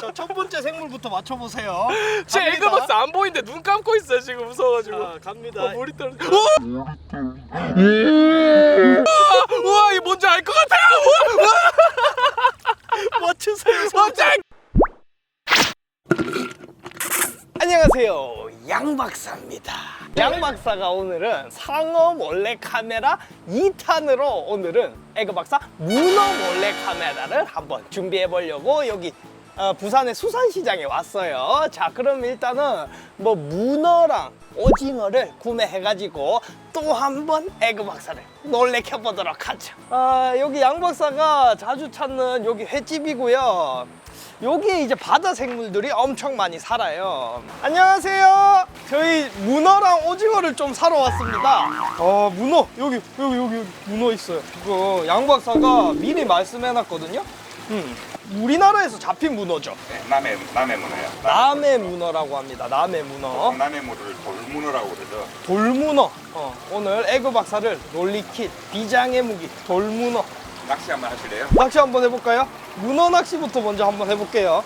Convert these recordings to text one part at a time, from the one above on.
자, 첫 번째 생물부터 맞춰보세요. 제 갑니다. 에그박스 안 보이는데 눈 감고 있어요 지금 무서워가지고. 자, 갑니다. 어, 물이 떨어져. 우와! 우와 이 뭔지 알 것 같아요. 우와! 맞추세요. 깜짝. 안녕하세요. 양 박사입니다. 양 박사가 오늘은 상어 몰래 카메라 2탄으로 오늘은 에그 박사 문어 몰래 카메라를 한번 준비해 보려고 여기 어, 부산의 수산시장에 왔어요. 자, 그럼 일단은 뭐 문어랑 오징어를 구매해가지고 또 한 번 에그 박사를 놀래켜 보도록 하죠. 아, 여기 양 박사가 자주 찾는 여기 횟집이고요. 여기에 이제 바다 생물들이 엄청 많이 살아요. 안녕하세요. 저희 문어랑 오징어를 좀 사러 왔습니다. 어, 문어. 여기, 여기, 여기, 문어 있어요. 이거 양 박사가 미리 말씀해 놨거든요. 음, 우리나라에서 잡힌 문어죠. 네, 남해 남해 문어요. 남해 문어라고 합니다. 남해 문어. 남해 문어를 돌문어라고 그러죠. 돌문어. 어, 오늘 에그 박사를 놀리킨 비장의 무기 돌문어. 낚시 한번 하실래요? 낚시 한번 해볼까요? 문어 낚시부터 먼저 한번 해볼게요.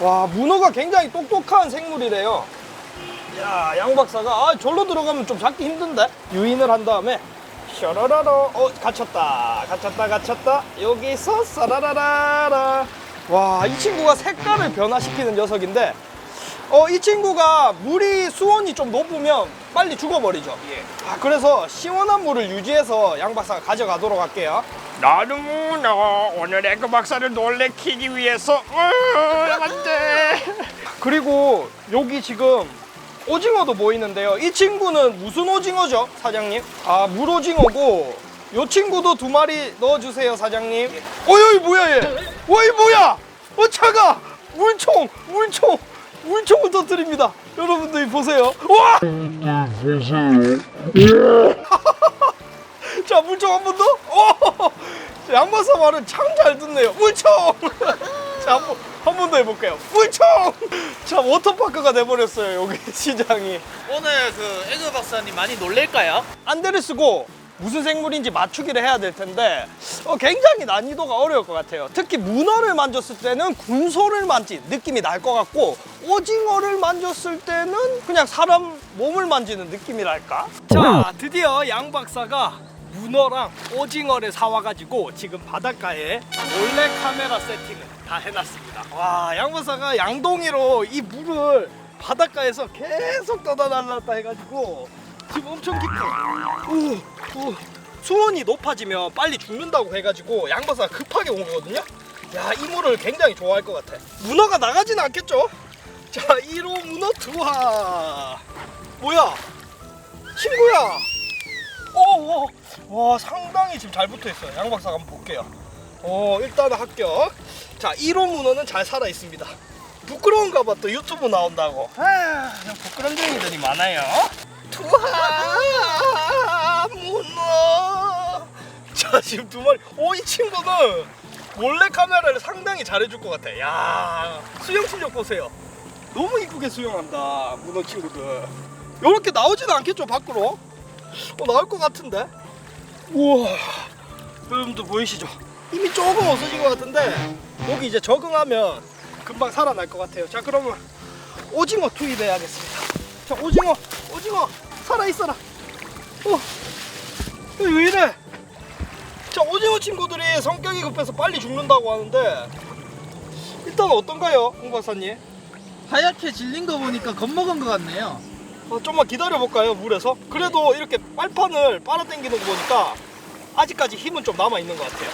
와, 문어가 굉장히 똑똑한 생물이래요. 야, 양 박사가 아, 절로 들어가면 좀 잡기 힘든데? 유인을 한 다음에 셔러라로 어, 갇혔다. 갇혔다. 갇혔다. 여기서 싸라라라라. 와, 이 친구가 색깔을 변화시키는 녀석인데 어, 이 친구가 물이 수온이 좀 높으면 빨리 죽어버리죠. 예. 아, 그래서 시원한 물을 유지해서 양 박사가 가져가도록 할게요. 나는 문어 오늘 에그 박사를 놀래키기 위해서 안돼. 그리고 여기 지금 오징어도 보이는데요. 이 친구는 무슨 오징어죠, 사장님? 아, 물오징어고 요 친구도 두 마리 넣어주세요, 사장님. 어이, 뭐야 얘? 어이, 뭐야? 어, 차가! 물총! 물총! 물총을 터뜨립니다. 여러분들이 보세요. 와! 자, 물총 한 번 더. 오! 양바사 말은 참 잘 듣네요. 물총! 자, 한 번, 한 번 더 해볼게요. 물총! 자, 워터파크가 돼버렸어요, 여기 시장이. 오늘 그 에그 박사님 많이 놀랄까요? 안대를 쓰고 무슨 생물인지 맞추기를 해야 될 텐데 어, 굉장히 난이도가 어려울 것 같아요. 특히 문어를 만졌을 때는 군소를 만진 느낌이 날 것 같고 오징어를 만졌을 때는 그냥 사람 몸을 만지는 느낌이랄까? 자, 드디어 양 박사가 문어랑 오징어를 사와가지고 지금 바닷가에 몰래 카메라 세팅을 다 해놨습니다. 와, 양 박사가 양동이로 이 물을 바닷가에서 계속 떠다 날랐다 해가지고 지금 엄청 깊어. 오, 오. 수온이 높아지면 빨리 죽는다고 해가지고 양박사가 급하게 온 거거든요. 야, 이 물을 굉장히 좋아할 것 같아. 문어가 나가지는 않겠죠? 자, 1호 문어 투하. 뭐야? 친구야. 어, 어. 와, 상당히 지금 잘 붙어 있어요. 양 박사가 한번 볼게요. 어, 일단 합격. 자, 1호 문어는 잘 살아 있습니다. 부끄러운가 봐. 또 유튜브 나온다고. 아, 부끄럼쟁이들이 많아요. 투하 문어. 자, 지금 두 마리. 오, 이 친구는 몰래 카메라를 상당히 잘해줄 것 같아. 야, 수영 실력 보세요. 너무 이쁘게 수영한다, 문어 친구들. 이렇게 나오지는 않겠죠, 밖으로? 어, 나올 것 같은데? 우와, 여러분들 보이시죠? 이미 조금 없어진 것 같은데 여기 이제 적응하면 금방 살아날 것 같아요. 자, 그러면 오징어 투입해야겠습니다. 자, 오징어, 오징어 살아 있어라. 어, 이거 왜 이래? 자, 오징어 친구들이 성격이 급해서 빨리 죽는다고 하는데 일단 어떤가요, 홍 박사님? 하얗게 질린 거 보니까 겁먹은 것 같네요. 어, 좀만 기다려 볼까요 물에서? 그래도 이렇게 빨판을 빨아당기는 거 보니까 아직까지 힘은 좀 남아 있는 것 같아요.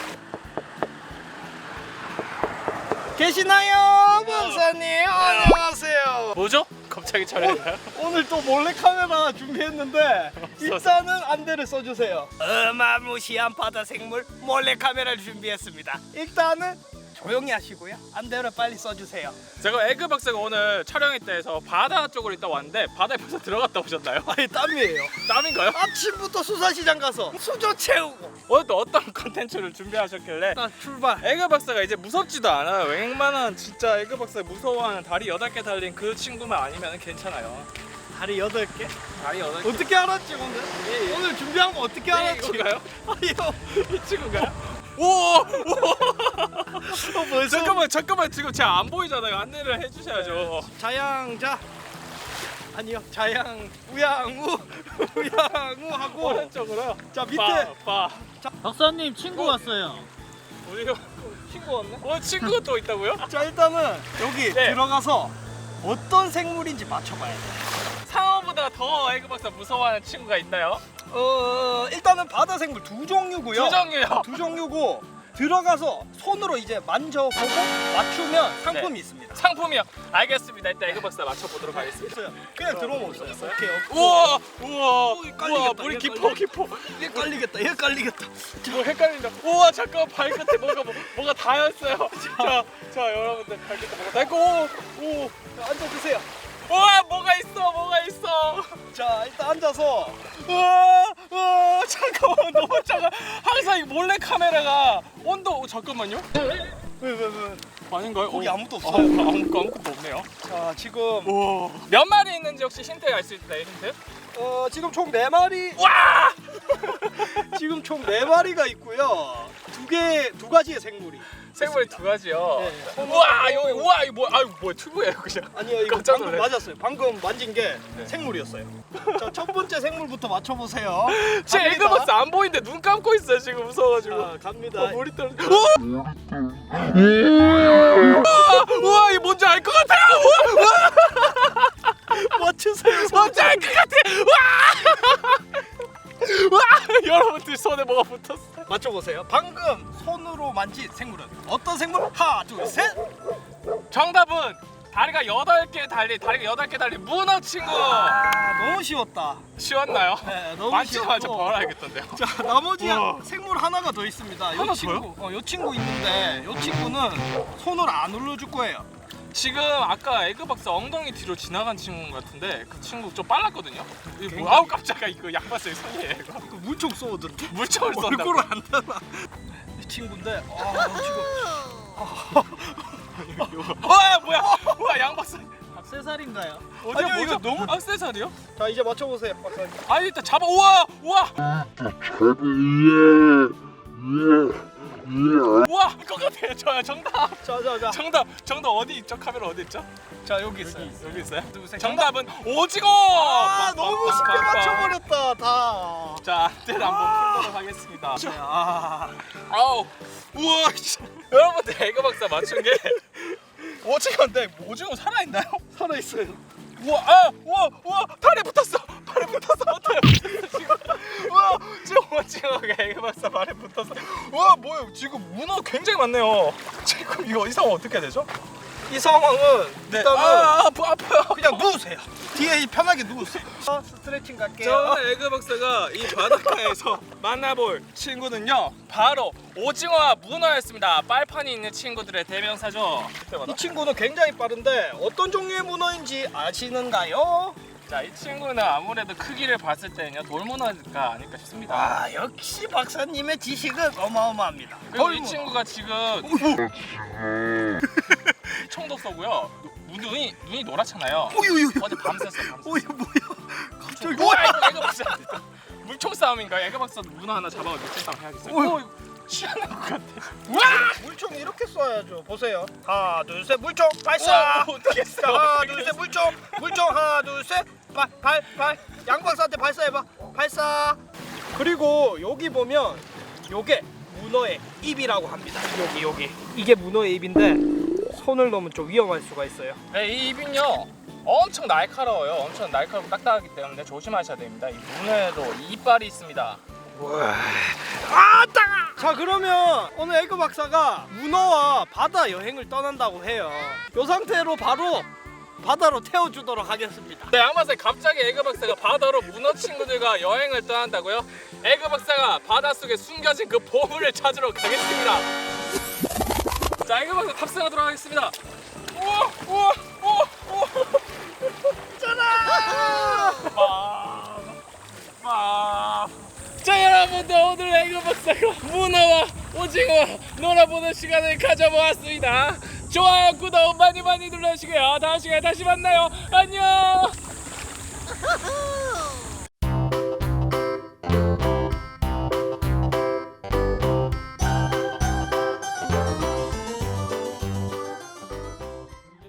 계시나요, 박사님? 안녕하세요. 뭐죠? 갑자기 촬영이나요? 오늘 또 몰래 카메라 준비했는데 일단은 안대를 써주세요. 어마무시한 바다 생물 몰래 카메라를 준비했습니다. 일단은 조용히 하시고요. 안대를 빨리 써주세요. 제가 에그 박사가 오늘 촬영했다 해서 바다 쪽으로 있다 왔는데 바다에 벌써 들어갔다 오셨나요? 아니 땀이에요. 땀인가요? 아침부터 수산시장 가서 수저 채우고 오늘 또 어떤 컨텐츠를 준비하셨길래 일단 출발. 에그 박사가 이제 무섭지도 않아요. 웬만한 진짜 에그 박사 무서워하는 다리 8개 달린 그 친구만 아니면 괜찮아요. 다리 여덟 개. 다리 8개. 어떻게 알았지 오늘? 예, 예. 오늘 준비한 거 어떻게 네, 알았지? 이건가요? 아니요. 이 친구인가요? 오! 오! 어, 벌써 잠깐만 잠깐만 지금 제가 안 보이잖아요. 안내를 해주셔야죠. 자양자 아니요 자양 우양우 우양우 하고 오른쪽으로. 자 밑에 봐. 박사님 친구 왔어요. 우리가 친구 왔네. 어 친구가 또 있다고요? 자 일단은 여기 네. 들어가서 어떤 생물인지 맞춰봐야 돼. 상어보다 더 에그 박사 무서워하는 친구가 있나요? 어 일단은 바다 생물 두 종류고요. 두 종류요. 두 종류고 들어가서 손으로 이제 만져보고 맞추면 상품이 있습니다. 상품이요. 알겠습니다. 일단 에그 박사 맞춰보도록 하겠습니다. 있어요. 그냥 들어오면 없어요. 오케이. 오케이. 우와 우와 오, 깔리겠다, 우와 물이 얘 깊어. 깊어. 얘 깔리겠다. 얘 깔리겠다. 뭐 헷갈린다. 우와 잠깐 발끝에 뭐가 뭐, 뭐가 닿였어요. 자, 자 여러분들 발끝에 뭐가 닿고 오, 오. 자, 앉아주세요. 우와 뭐가 있어 뭐가 있어. 자 일단 앉아서 우와 우와 잠깐만 너무 작아. 항상 이 몰래 카메라가 온도 어, 잠깐만요. 왜왜 왜? 아닌가요? 거기 어. 아무도 아, 없어요. 아무것도 아무것도 없네요. 자 지금 우와. 몇 마리 있는지 혹시 힌트 알수 있나요 힌트? 어 지금 총 네 마리 와! 지금 총 네 마리가 있고요. 두 개 두 가지의 생물이. 생물이 두 가지요. 네. 우와 여기 우와 이거 뭐 아유 뭐 튜브예요 그냥. 아니요 이거 깜짝 방금 놀래. 맞았어요. 방금 만진 게 네. 생물이었어요. 자 첫 번째 생물부터 맞춰보세요. 제 갑니다. 에그 박사 안 보이는데 눈 감고 있어요 지금 무서워가지고. 자 갑니다. 어, 머리 떨어. 우와! 우와, 이 뭔지 알 것 같아요. 우와, 맞추세요. 뭔지 알 것 같아. 와! 와! 여러분들 손에 뭐가 붙었어? 맞춰보세요. 방금 손으로 만진 생물은 어떤 생물? 하나 둘 셋. 정답은 다리가 여덟 개 달린 다리가 여덟 개 달린 문어 친구. 아 너무 쉬웠다. 쉬웠나요? 네 너무 만지자마자 쉬웠고. 벌어야겠던데요. 자 나머지 우와. 생물 하나가 더 있습니다. 하나 요 친구, 어, 요 친구 있는데 요 친구는 손으로 안 올려줄 거예요. 지금 아까 에그 박사 엉덩이 뒤로 지나간 친구 같은데 그 친구 좀 빨랐거든요. 이거 뭐, 아우 깜짝이야 이거 양봤어요 손이에요. 이거. 물총 쏘던데 물총을 쏜다. 얼굴을 안 닿아. 이 친구인데 아 지금 와 뭐야? 와 양박사. 악세사리인가요? 어디야 아니요, 이거? 너무- 악세사리요? 자 이제 맞춰보세요. 박사님. 아니 일단 잡아. 우와 우와 우와 이거 같아요. 저 정답. 자자자 정답 정답 어디 있죠? 카메라 어디 있죠? 자 여기 있어요. 여기 있어요. 누구세요? 정답은 오징어. 아 너무 쉽게. 맞춰버렸다 다. 자 안대를 한번 풀도록 하겠습니다. 아 아우 우와 씨. 여러분들 에그 박사 맞춘 게 오징어인데 오징어 살아 있나요? 살아 있어요. 우와 아 우와 우와 팔에 붙었어 팔에 붙었어 어때요 지금 우와 지금 오징어가 에그 박사 발에 붙었어 우 와 뭐예요 지금 문어 굉장히 많네요 지금 이거 이 상황 어떻게 해야 되죠? 이 상황은 일단은 아 아파 아파요 그냥 누우세요. 뒤에 편하게 누우세요. 아, 스트레칭 갈게요. 저 에그 박사가 이 바닷가에서 만나볼 친구는요 바로 오징어와 문어였습니다 빨판이 있는 친구들의 대명사죠 이 친구는 굉장히 빠른데 어떤 종류의 문어인지 아시는가요? 자 이 친구는 아무래도 크기를 봤을 때는요 돌문어가 아닐까 싶습니다 아 역시 박사님의 지식은 어마어마합니다. 그리고 이. 친구가 지금 총도 쏘고요 눈- 눈이 눈이 노랗잖아요 오유유. 어제 오유 뭐야? 갑자기 우와 이거 에그 박사 물총 싸움인가요? 에그 박사 문어 하나 잡아 물총 싸움 해야겠어요. 오, 이거 취하는 것 같아 물총 이렇게 쏴야죠. 보세요. 하나 둘셋 물총 발사. 어, 어떻게 자, 하나 둘셋 물총 물총 하나 둘셋 발발발 양박사한테 발사해봐 발사. 그리고 여기 보면 요게 문어의 입이라고 합니다. 여기 여기 이게 문어의 입인데 손을 넣으면 좀 위험할 수가 있어요. 네, 이 입은요 엄청 날카로워요. 엄청 날카롭고 딱딱하기 때문에 조심하셔야 됩니다. 이 문에도 이빨이 있습니다. 아 따가! 자 그러면 오늘 에그 박사가 문어와 바다 여행을 떠난다고 해요. 이 상태로 바로 바다로 태워주도록 하겠습니다. 네, 아마세 갑자기 에그 박사가 바다로 문어 친구들과 여행을 떠난다고요? 에그 박사가 바닷속에 숨겨진 그 보물을 찾으러 가겠습니다. 자, 에그 박사 탑승하도록 하겠습니다. 우와, 우와, 우와, 우와. 짠아! 아, 아. 자 여러분들 오늘 에그 박사가 문어와 오징어와 놀아보는 시간을 가져보았습니다 좋아요 구독 많이 많이 눌러주시고요. 다음 시간에 다시 만나요. 안녕